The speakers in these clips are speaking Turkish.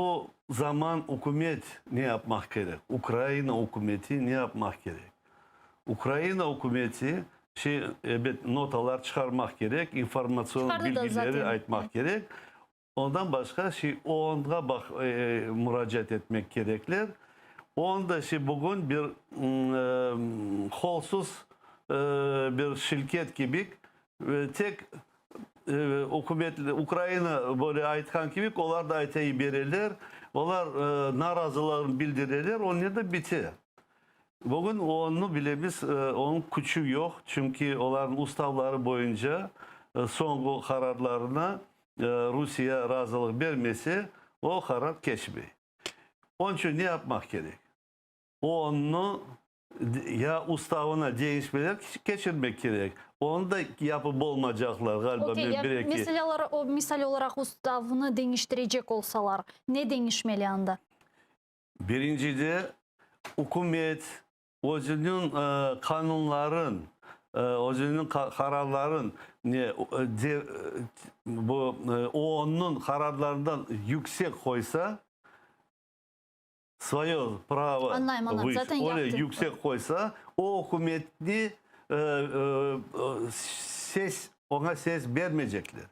O zaman hükümet ne yapmak gerek? Ukrayna hükümeti ne yapmak gerek? Ukrayna hükümeti şey evet notalar çıkarmak gerek, informasyon Çıkardı bilgileri zaten. aytmak gerek. Ondan başka şey onda bak e, müracaat etmek gerekler. Onda şey bugün bir e, kolsuz e, bir şirket gibi e, tek e, Ukrayna böyle aytkan gibi onlar da aytayı verirler. Onlar e, narazılarını bildirirler. Onlar da biter. Bugün onu bile biz e, onun küçüğü yok. Çünkü onların ustavları boyunca e, son kararlarına e, Rusya razılık vermesi o karar geçmiyor. Onun için ne yapmak gerek? Onu d- ya ustavına değişmeler geçirmek gerek. Onu da yapıp olmayacaklar galiba Okey, bir, bir iki. misal olarak, o misal olarak ustavını değiştirecek olsalar ne değişmeli anda? Birincide hükümet özünün e, kanunların e, özünün ka- kararların ne e, de- bu e, OON'un kararlarından yüksek koysa свое право Anlayım, anlayım. выше, Zaten öyle yaptı. yüksek koysa o hükümeti e, e, e, ses ona ses vermeyecekler.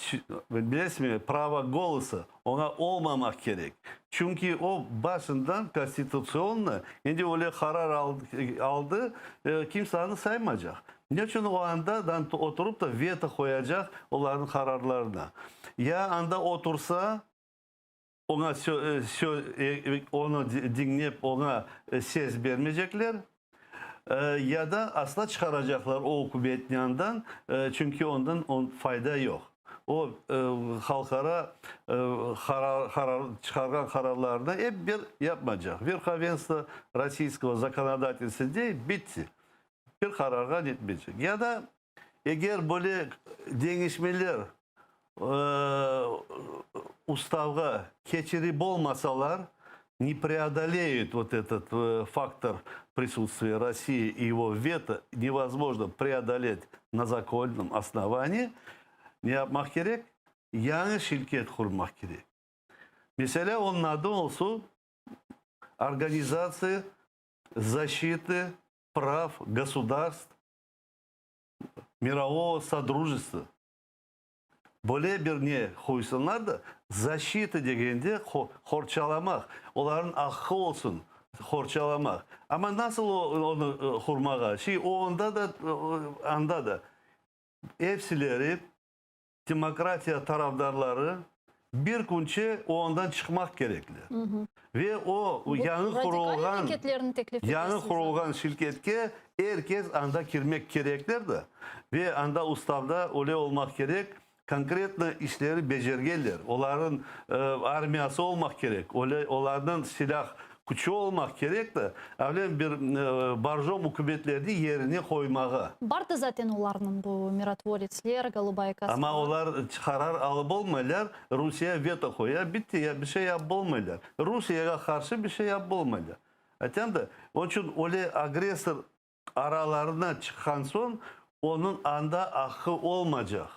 Şu- Bilesiniz mi? Prava голоса ona olmamak gerek. Çünkü o başından konstitüsyonla şimdi öyle karar aldı, aldı e, kimse onu saymayacak. Niçin o anda dan oturup da veto koyacak onların kararlarına? Ya anda otursa ona sö- e, sö- e, onu di- dinleyip ona e, ses vermeyecekler. E, ya da asla çıkaracaklar o hükümetin yanından E, çünkü ondan on fayda yok. O e, halkara e, karar, karar, çıkargan kararlarını hep bir yapmayacak. Верховенство российского законодательства değil, bitti. Bir kararga gitmeyecek. Ya da eğer böyle değişmeler e, уставға keçirip olmasalar не преодолеют вот этот э, фактор присутствия России и его вето невозможно преодолеть на законном основании ne yapmak gerek? Yeni şirket kurmak gerek. Mesela onun adı olsun Организация защиты прав государств мирового содружества. böyle bir niye koysunlar da zaşita degende horçalamak, onların hakkı olsun horçalamak. Ama nasıl onu kurmağa? Şey o onda da anda da hepsileri demokratiya taraftarları bir kunçe ondan çıkmak gerekli. Hı hı. Ve o Bu yanı kurulgan yanı kurulgan şirketke herkes anda girmek gerekler de ve anda ustavda öyle olmak gerek Konkretli işleri becergeler. Onların e, armiyası olmak gerek. Öyle, onlardan silah küçüğü olmak gerek de öyle bir e, barjom hükümetlerini yerine koymağa. Var da zaten onların bu mirotvoretsler, голубая каста. Ama onlar karar alıp olmaylar. Rusya veto koyar. Bitti ya bir şey yap olmaylar. Rusya'ya karşı bir şey yap olmaylar. Zaten de onun için öyle agresör aralarına çıkan son onun anda hakkı olmayacak.